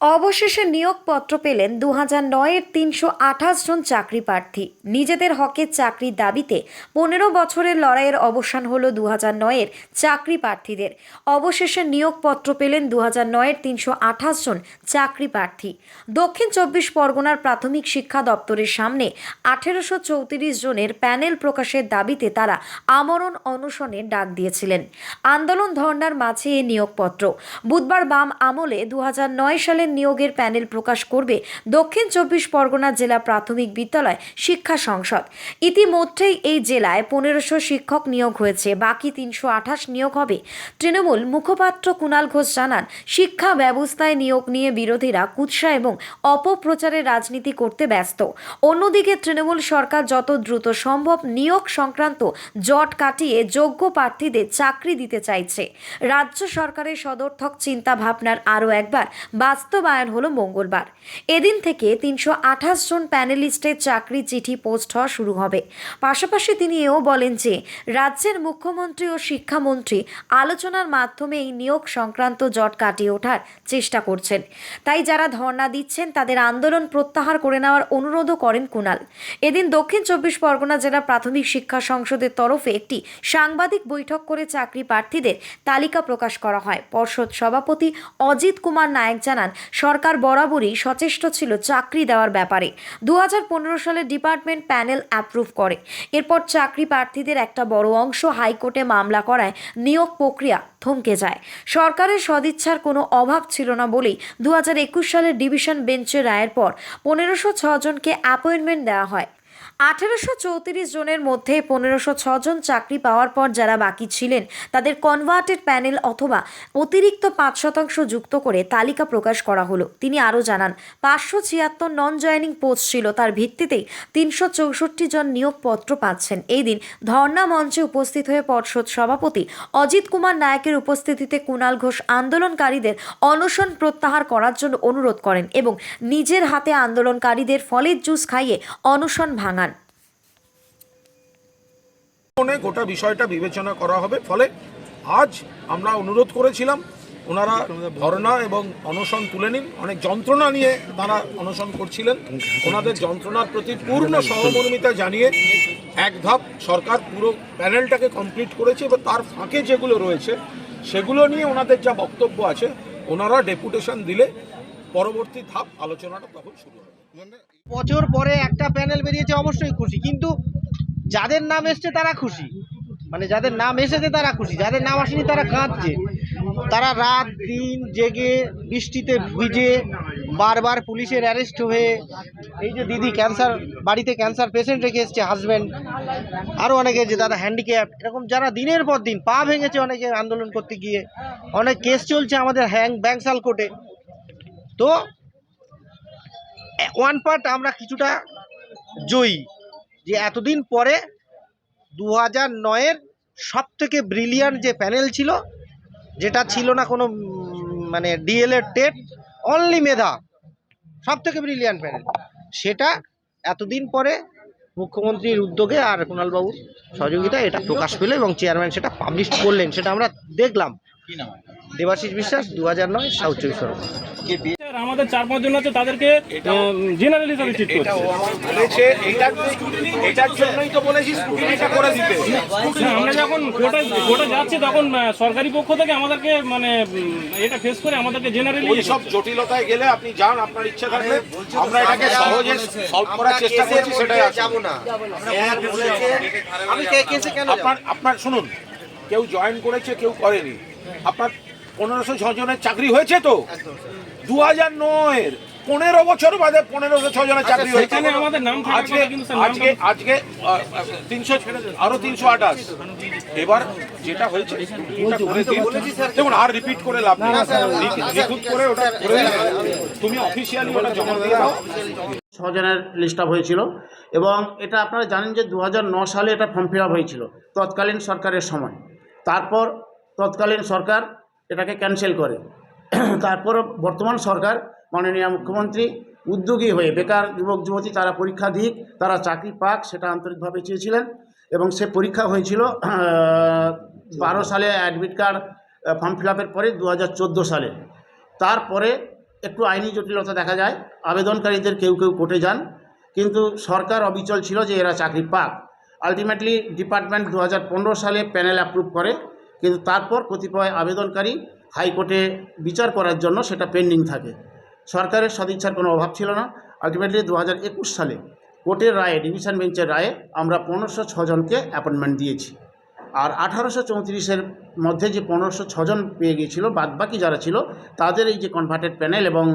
অবশেষে নিয়োগপত্র পেলেন দু হাজার নয়ের তিনশো আঠাশ জন চাকরি প্রার্থী নিজেদের হকের চাকরির দাবিতে পনেরো বছরের লড়াইয়ের অবসান হল দু হাজার নয়ের চাকরি প্রার্থীদের অবশেষে নিয়োগপত্র পেলেন দু হাজার নয়ের তিনশো আঠাশ জন চাকরি প্রার্থী দক্ষিণ চব্বিশ পরগনার প্রাথমিক শিক্ষা দপ্তরের সামনে আঠেরোশো চৌত্রিশ জনের প্যানেল প্রকাশের দাবিতে তারা আমরণ অনশনের ডাক দিয়েছিলেন। আন্দোলন ধর্নার মাঝে এ নিয়োগপত্র। বুধবার বাম আমলে দু সালের নিয়োগের প্যানেল প্রকাশ করবে দক্ষিণ চব্বিশ পরগনা জেলা প্রাথমিক বিদ্যালয় শিক্ষা সংসদ। ইতিমধ্যেই এই জেলায় পনেরোশো শিক্ষক নিয়োগ হয়েছে, বাকি তিনশো আঠাশ নিয়োগ হবে। তৃণমূল মুখপাত্র কুণাল ঘোষ জানান, শিক্ষা ব্যবস্থায় নিয়োগ নিয়ে বিরোধীরা কুৎসা এবং অপপ্রচারের রাজনীতি করতে ব্যস্ত। অন্যদিকে তৃণমূল সরকার যত দ্রুত সম্ভব নিয়োগ সংক্রান্ত জট কাটিয়ে যোগ্য প্রার্থীদের চাকরি দিতে চাইছে। রাজ্য সরকারের সদর্থক চিন্তা ভাবনার আরও একবার বাস্তবায়ন হলো মঙ্গলবার। এদিন থেকে তিনশো আঠাশ জন প্যানেলিস্টের চাকরি চিঠি পোস্ট হওয়া শুরু হবে। পাশাপাশি তিনি এও বলেন যে, রাজ্যের মুখ্যমন্ত্রী ও শিক্ষামন্ত্রী আলোচনার মাধ্যমে এই নিয়োগ সংক্রান্ত জট কাটিয়ে ওঠার চেষ্টা করছেন। তাই যারা ধর্ণা দিচ্ছেন, তাদের আন্দোলন প্রত্যাহার করে নেওয়ার অনুরোধও করেন কুণাল এদিন দক্ষিণ চব্বিশ পরগনা জেলা প্রাথমিক শিক্ষা সংসদের তরফে একটি সাংবাদিক বৈঠক করে চাকরি প্রার্থীদের তালিকা প্রকাশ করা হয়। পর্ষদ সভাপতি অজিত কুমার নায়ক জানান সরকার বরাবরই সচেষ্ট ছিল চাকরি দেওয়ার ব্যাপারে। দু হাজার পনেরো সালে ডিপার্টমেন্ট প্যানেল অ্যাপ্রুভ করে। এরপর চাকরি প্রার্থীদের একটা বড় অংশ হাইকোর্টে মামলা করায় নিয়োগ প্রক্রিয়া থমকে যায়। সরকারের সদিচ্ছার কোনো অভাব ছিল না বলেই দু সালের ডিভিশন বেঞ্চের রায়ের পর পনেরোশো জনকে অ্যাপয়েন্টমেন্ট দেওয়া হয়। আঠেরোশো চৌত্রিশ জনের মধ্যে পনেরোশো জন চাকরি পাওয়ার পর যারা বাকি ছিলেন, তাদের কনভার্টেড প্যানেল অথবা অতিরিক্ত পাঁচ শতাংশ যুক্ত করে তালিকা প্রকাশ করা হলো। তিনি আরও জানান, পাঁচশো ছিয়াত্তর নন জয়নিং পোস্ট ছিল, তার ভিত্তিতেই তিনশো চৌষট্টি জন নিয়োগপত্র পাচ্ছেন। এই দিন ধর্ণা মঞ্চে উপস্থিত হয়ে পর্ষদ সভাপতি অজিত কুমার নায়কের উপস্থিতিতে কুণাল ঘোষ আন্দোলনকারীদের অনশন প্রত্যাহার করার জন্য অনুরোধ করেন এবং নিজের হাতে আন্দোলনকারীদের ফলের জুস খাইয়ে অনশন ভাঙান। মনে গোটা বিষয়টা বিবেচনা করা হবে। ফলে আজ আমরা অনুরোধ করেছিলাম, ওনারা ধর্ণা এবং অনশন তুলে নিন। অনেক যন্ত্রণা নিয়ে তারা অনশন করছিলেন। ওনাদের যন্ত্রণার প্রতি পূর্ণ সহমর্মিতা জানিয়ে এক ধাপ সরকার পুরো প্যানেলটাকে কমপ্লিট করেছে এবং তার ফাঁকে যেগুলো রয়েছে, সেগুলো নিয়ে ওনাদের যা বক্তব্য আছে, ওনারা ডেপুটেশন দিলে পরবর্তী ধাপ আলোচনাটা তখন শুরু হবে। বছর পরে একটা প্যানেল বেরিয়েছে, অবশ্যই খুশি। কিন্তু যাদের নাম এসছে তারা খুশি। মানে যাদের নাম এসেছে তারা খুশি, যাদের নাম আসেনি তারা কাঁদছে। তারা রাত, দিন জেগে বৃষ্টিতে ভিজে বারবার পুলিশের অ্যারেস্ট হয়ে এই যে দিদি ক্যান্সার, বাড়িতে ক্যান্সার পেশেন্ট রেখে এসছে হাজব্যান্ড আরও অনেকে যে দাদা হ্যান্ডিক্যাপ এরকম যারা দিনের পর দিন পা ভেঙেছে অনেকে আন্দোলন করতে গিয়ে, অনেক কেস চলছে আমাদের হ্যাং, ব্যাংসাল কোর্টে। তো ওয়ান পার্ট আমরা কিছুটা জয়ী। যে এতদিন পরে দু হাজার নয়ের সব থেকে ব্রিলিয়ান্ট যে প্যানেল ছিল যেটা ছিল না কোনো মানে ডিএলএড টেট অনলি মেধা সব থেকে ব্রিলিয়ান্ট প্যানেল সেটা এতদিন পরে মুখ্যমন্ত্রীর উদ্যোগে আর কুণালবাবুর সহযোগিতা এটা প্রকাশ পেল এবং চেয়ারম্যান সেটা পাবলিশ করলেন সেটা আমরা দেখলাম। দেবাশিস বিশ্বাস দু হাজার নয় সাউথ চব্বিশ পরগনা। আমাদের চার পাঁচ জন আছে তাদেরকে জেনারেল হিসাবে ট্রিট এটা করছে। বলেছে এটার জন্যই তো বলেছি স্কুটিটা করে দিতে। আমরা যখন কোর্টে কোর্টে যাচ্ছি তখন সরকারি পক্ষ থেকে আমাদেরকে মানে এটা ফেস করে আমাদেরকে জেনারেলি সব জটিলতায় গেলে আপনি যান আপনার ইচ্ছা থাকলে আমরা এটাকে সহজে সলভ করার চেষ্টা করছি সেটাই আছে যাব না। আমি কে- কেসে কেন আপনার আপনার শুনুন কেউ জয়েন করেছে কেউ করেনি। আপনার পনেরোশো জনের চাকরি হয়েছে তো? দু হাজার নয়ের পনেরো বছর বাদে পনেরোশো জনের চাকরি হয়েছে। আমাদের নাম আজকে আজকে আজকে তিনশো আরও তিনশো আঠাশ। এবার যেটা হয়েছে। দেখুন আর রিপিট করে লাভ নেই। নিখুঁত করে ওটা করে তুমি অফিসিয়ালি ওটা জমা দিয়ে দাও। ছজনের লিস্ট আপ হয়েছিল এবং এটা আপনারা জানেন যে দু সালে এটা ফর্ম ফিল আপ হয়েছিল তৎকালীন সরকারের সময়। তারপর তৎকালীন সরকার এটাকে ক্যান্সেল করে। তারপর বর্তমান সরকার মাননীয় মুখ্যমন্ত্রী উদ্যোগী হয়ে বেকার যুবক, যুবতী তারা পরীক্ষা দিক, তারা চাকরি পাক, সেটা আন্তরিকভাবে চেয়েছিলেন এবং সে পরীক্ষা হয়েছিল বারো সালে অ্যাডমিট কার্ড ফর্ম ফিল আপের পরে দু হাজার চোদ্দ সালে। তারপরে একটু আইনি জটিলতা দেখা যায়, আবেদনকারীদের কেউ কেউ কোর্টে যান, কিন্তু সরকার অবিচল ছিল যে এরা চাকরি পাক। আলটিমেটলি ডিপার্টমেন্ট দু হাজার পনেরো সালে প্যানেল অ্যাপ্রুভ করে, কিন্তু তারপর কতিপয় আবেদনকারী হাইকোর্টে বিচার করার জন্য সেটা পেন্ডিং থাকে। সরকারের সদিচ্ছার কোনো অভাব ছিল না। আলটিমেটলি দু হাজার একুশ সালে কোর্টের রায়ে ডিভিশন বেঞ্চের রায়ে আমরা পনেরোশো ছজনকে অ্যাপয়েন্টমেন্ট দিয়েছি। আর আঠারোশো চৌত্রিশের মধ্যে যে পনেরোশো ছজন পেয়ে গিয়েছিল বাদবাকি যারা ছিল তাদের এই যে কনভার্টেড প্যানেল এবং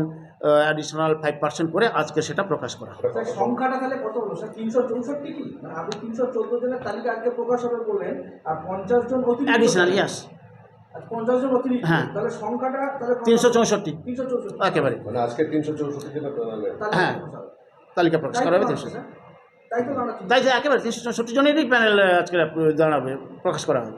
অ্যাডিশনাল ফাইভ পার্সেন্ট করে আজকে সেটা প্রকাশ করা সংখ্যাটা তাহলে কত হলো? স্যার তিনশো চৌষট্টি কি? মানে আপনি তিনশো চোদ্দ জনের তালিকা আজকে প্রকাশ হবে বললেন আর পঞ্চাশ জন অ্যাডিশনাল ইয়াস আর পঞ্চাশ জন অতিরিক্ত হ্যাঁ। তাহলে সংখ্যাটা তাহলে তিনশো চৌষট্টি। একেবারে। মানে আজকে তিনশো চৌষট্টি জনের হ্যাঁ। তালিকা প্রকাশ করা হবে তিনশো তাই একেবারে তিনশো চৌষট্টি জনেরই প্যানেল আজকে দাঁড়াবে প্রকাশ করা হবে।